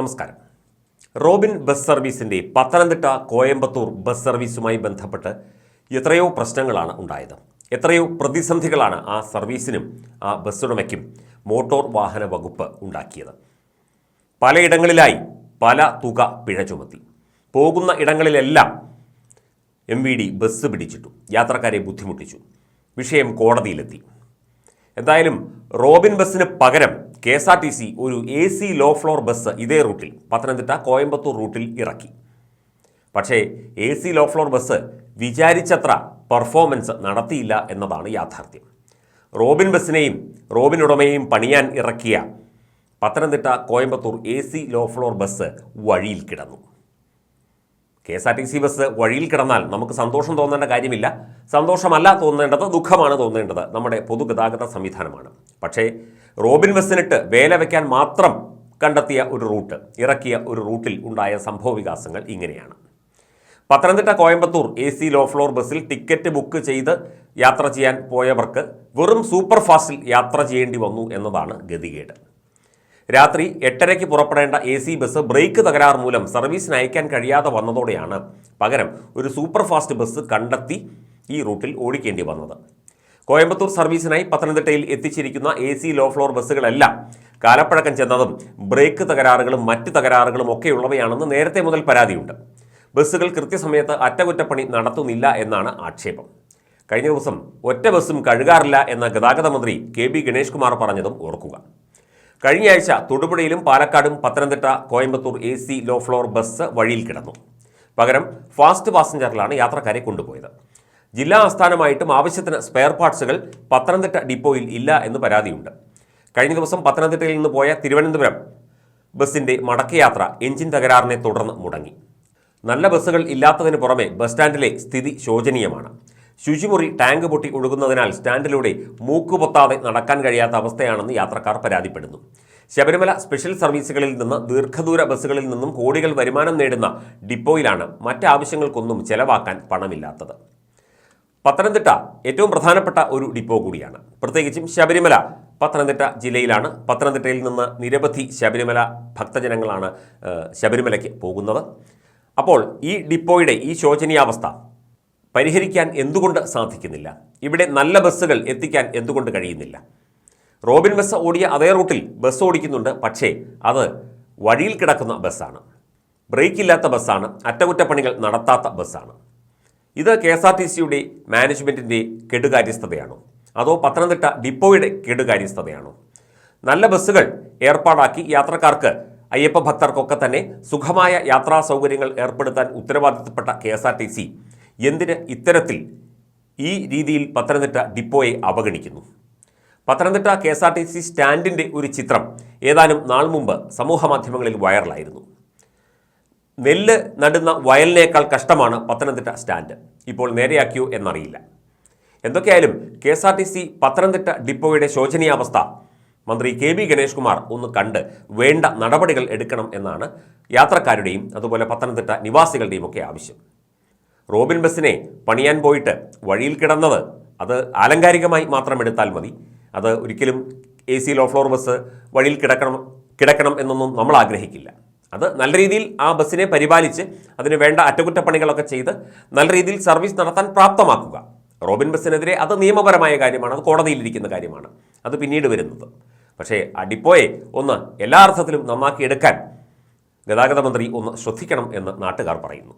നമസ്കാരം. Robin bus സർവീസിന്റെ Pathanamthitta Coimbatore bus സർവീസുമായി ബന്ധപ്പെട്ട് എത്രയോ പ്രശ്നങ്ങളാണ് ഉണ്ടായത്. എത്രയോ പ്രതിസന്ധികളാണ് ആ സർവീസിനും ആ ബസ്സുടമയ്ക്കും മോട്ടോർ വാഹന വകുപ്പ് ഉണ്ടാക്കിയത്. പലയിടങ്ങളിലായി പല തുക പിഴ ചുമത്തി. പോകുന്ന ഇടങ്ങളിലെല്ലാം എം വി ഡി ബസ് പിടിച്ചിട്ടു. യാത്രക്കാരെ ബുദ്ധിമുട്ടിച്ചു. വിഷയം കോടതിയിലെത്തി. എന്തായാലും റോബിൻ ബസ്സിന് പകരം K S R T C ഒരു A C low floor bus ഇതേ റൂട്ടിൽ പത്തനംതിട്ട കോയമ്പത്തൂർ റൂട്ടിൽ ഇറക്കി. പക്ഷേ A C low floor bus വിചാരിച്ചത്ര performance നടത്തിയില്ല എന്നതാണ് യാഥാർത്ഥ്യം. റോബിൻ ബസ്സിനെയും റോബിൻ ഉടമയെയും പണിയാൻ ഇറക്കിയ Pathanamthitta Coimbatore A C low floor bus വഴിയിൽ കിടന്നു. K S R T C bus വഴിയിൽ കിടന്നാൽ നമുക്ക് സന്തോഷം തോന്നേണ്ട കാര്യമില്ല. സന്തോഷമല്ല തോന്നേണ്ടത് ദുഃഖമാണ് തോന്നേണ്ടത്. നമ്മുടെ പൊതുഗതാഗത സംവിധാനമാണ്. പക്ഷേ റോബിൻ ബസ്സിനിട്ട് വേല വയ്ക്കാൻ മാത്രം കണ്ടെത്തിയ ഒരു റൂട്ട് ഇറക്കിയ ഒരു റൂട്ടിൽ ഉണ്ടായ സംഭവ വികാസങ്ങൾ ഇങ്ങനെയാണ്. Pathanamthitta Coimbatore A C low floor ബസ്സിൽ ടിക്കറ്റ് ബുക്ക് ചെയ്ത് യാത്ര ചെയ്യാൻ പോയവർക്ക് വെറും സൂപ്പർ ഫാസ്റ്റിൽ യാത്ര ചെയ്യേണ്ടി വന്നു എന്നതാണ് ഗതികേട്. രാത്രി എട്ടരയ്ക്ക് പുറപ്പെടേണ്ട എ സി ബസ് ബ്രേക്ക് തകരാർ മൂലം സർവീസിന് അയക്കാൻ കഴിയാതെ വന്നതോടെയാണ് പകരം ഒരു സൂപ്പർ ഫാസ്റ്റ് ബസ് കണ്ടെത്തി ഈ റൂട്ടിൽ ഓടിക്കേണ്ടി വന്നത്. കോയമ്പത്തൂർ സർവീസിനായി പത്തനംതിട്ടയിൽ എത്തിച്ചിരിക്കുന്ന എ സി ലോ ഫ്ലോർ ബസ്സുകളെല്ലാം കാലപ്പഴക്കം ചെന്നതും ബ്രേക്ക് തകരാറുകളും മറ്റ് തകരാറുകളും ഒക്കെയുള്ളവയാണെന്ന് നേരത്തെ മുതൽ പരാതിയുണ്ട്. ബസ്സുകൾ കൃത്യസമയത്ത് അറ്റകുറ്റപ്പണി നടത്തുന്നില്ല എന്നാണ് ആക്ഷേപം. കഴിഞ്ഞ ദിവസം ഒറ്റ ബസ്സും കഴുകാറില്ല എന്ന ഗതാഗത മന്ത്രി കെ ബി ഗണേഷ് കുമാർ പറഞ്ഞതും ഓർക്കുക. കഴിഞ്ഞ ആഴ്ച തൊടുപുഴയിലും പാലക്കാടും Pathanamthitta Coimbatore A C low floor bus വഴിയിൽ കിടന്നു. പകരം ഫാസ്റ്റ് പാസഞ്ചറിലാണ് യാത്രക്കാരെ കൊണ്ടുപോയത്. ജില്ലാ ആസ്ഥാനമായിട്ടും ആവശ്യത്തിന് സ്പെയർ പാർട്സുകൾ പത്തനംതിട്ട ഡിപ്പോയിൽ ഇല്ല എന്ന് പരാതിയുണ്ട്. കഴിഞ്ഞ ദിവസം പത്തനംതിട്ടയിൽ നിന്ന് പോയ തിരുവനന്തപുരം ബസിന്റെ മടക്കയാത്ര എഞ്ചിൻ തകരാറിനെ തുടർന്ന് മുടങ്ങി. നല്ല ബസ്സുകൾ ഇല്ലാത്തതിന് പുറമെ ബസ് സ്റ്റാൻഡിലെ സ്ഥിതി ശോചനീയമാണ്. ശുചിമുറി ടാങ്ക് പൊട്ടി ഒഴുകുന്നതിനാൽ സ്റ്റാൻഡിലൂടെ മൂക്കുപൊത്താതെ നടക്കാൻ കഴിയാത്ത അവസ്ഥയാണെന്ന് യാത്രക്കാർ പരാതിപ്പെടുന്നു. ശബരിമല സ്പെഷ്യൽ സർവീസുകളിൽ നിന്ന് ദീർഘദൂര ബസ്സുകളിൽ നിന്നും കോടികൾ വരുമാനം നേടുന്ന ഡിപ്പോയിലാണ് മറ്റാവശ്യങ്ങൾക്കൊന്നും ചെലവാക്കാൻ പണമില്ലാത്തത്. പത്തനംതിട്ട ഏറ്റവും പ്രധാനപ്പെട്ട ഒരു ഡിപ്പോ കൂടിയാണ്. പ്രത്യേകിച്ചും ശബരിമല പത്തനംതിട്ട ജില്ലയിലാണ്. പത്തനംതിട്ടയിൽ നിന്ന് നിരവധി ശബരിമല ഭക്തജനങ്ങളാണ് ശബരിമലയ്ക്ക് പോകുന്നത്. അപ്പോൾ ഈ ഡിപ്പോയുടെ ഈ ശോചനീയാവസ്ഥ പരിഹരിക്കാൻ എന്തുകൊണ്ട് സാധിക്കുന്നില്ല? ഇവിടെ നല്ല ബസ്സുകൾ എത്തിക്കാൻ എന്തുകൊണ്ട് കഴിയുന്നില്ല? റോബിൻ ബസ് ഓടിയ അതേ റൂട്ടിൽ ബസ് ഓടിക്കുന്നുണ്ട് പക്ഷേ അത് വഴിയിൽ കിടക്കുന്ന ബസ്സാണ്. ബ്രേക്ക് ഇല്ലാത്ത ബസ്സാണ് അറ്റകുറ്റപ്പണികൾ നടത്താത്ത ബസ്സാണ്. ഇത് കെ എസ് ആർ ടി സിയുടെ മാനേജ്മെന്റിന്റെ കെടുകാര്യസ്ഥതയാണോ? അതോ പത്തനംതിട്ട ഡിപ്പോയുടെ കെടുകാര്യസ്ഥതയാണോ? നല്ല ബസ്സുകൾ ഏർപ്പാടാക്കി യാത്രക്കാർക്ക് അയ്യപ്പ ഭക്തർക്കൊക്കെ തന്നെ സുഖമായ യാത്രാ സൗകര്യങ്ങൾ ഏർപ്പെടുത്താൻ ഉത്തരവാദിത്തപ്പെട്ട K S R T C എന്തിന് ഇത്തരത്തിൽ ഈ രീതിയിൽ പത്തനംതിട്ട ഡിപ്പോയെ അവഗണിക്കുന്നു? Pathanamthitta K S R T C സ്റ്റാൻഡിന്റെ ഒരു ചിത്രം ഏതാനും നാൾ മുമ്പ് സമൂഹമാധ്യമങ്ങളിൽ വൈറലായിരുന്നു. നെല്ല് നടുന്ന വയലിനേക്കാൾ കഷ്ടമാണ് പത്തനംതിട്ട സ്റ്റാൻഡ്. ഇപ്പോൾ നേരെയാക്കിയോ എന്നറിയില്ല. എന്തൊക്കെയായാലും K S R T C Pathanamthitta ഡിപ്പോയുടെ ശോചനീയാവസ്ഥ മന്ത്രി കെ ബി ഗണേഷ് കുമാർ ഒന്ന് കണ്ട് വേണ്ട നടപടികൾ എടുക്കണം എന്നാണ് യാത്രക്കാരുടെയും അതുപോലെ പത്തനംതിട്ട നിവാസികളുടെയും ഒക്കെ ആവശ്യം. റോബിൻ ബസ്സിനെ പണിയാൻ പോയിട്ട് വഴിയിൽ കിടന്നത് അത് ആലങ്കാരികമായി മാത്രം എടുത്താൽ മതി. അത് ഒരിക്കലും A C low floor bus വഴിയിൽ കിടക്കണം കിടക്കണം എന്നൊന്നും നമ്മൾ ആഗ്രഹിക്കില്ല. അത് നല്ല രീതിയിൽ ആ ബസ്സിനെ പരിപാലിച്ച് അതിന് വേണ്ട അറ്റകുറ്റപ്പണികളൊക്കെ ചെയ്ത് നല്ല രീതിയിൽ സർവീസ് നടത്താൻ പ്രാപ്തമാക്കുക. റോബിൻ ബസ്സിനെതിരെ അത് നിയമപരമായ കാര്യമാണ് അത് കോടതിയിലിരിക്കുന്ന കാര്യമാണ്. അത് പിന്നീട് വരുന്നത്. പക്ഷേ ആ ഡിപ്പോയെ ഒന്ന് എല്ലാ അർത്ഥത്തിലും നന്നാക്കിയെടുക്കാൻ ഗതാഗത മന്ത്രി ഒന്ന് ശ്രദ്ധിക്കണം എന്ന് നാട്ടുകാർ പറയുന്നു.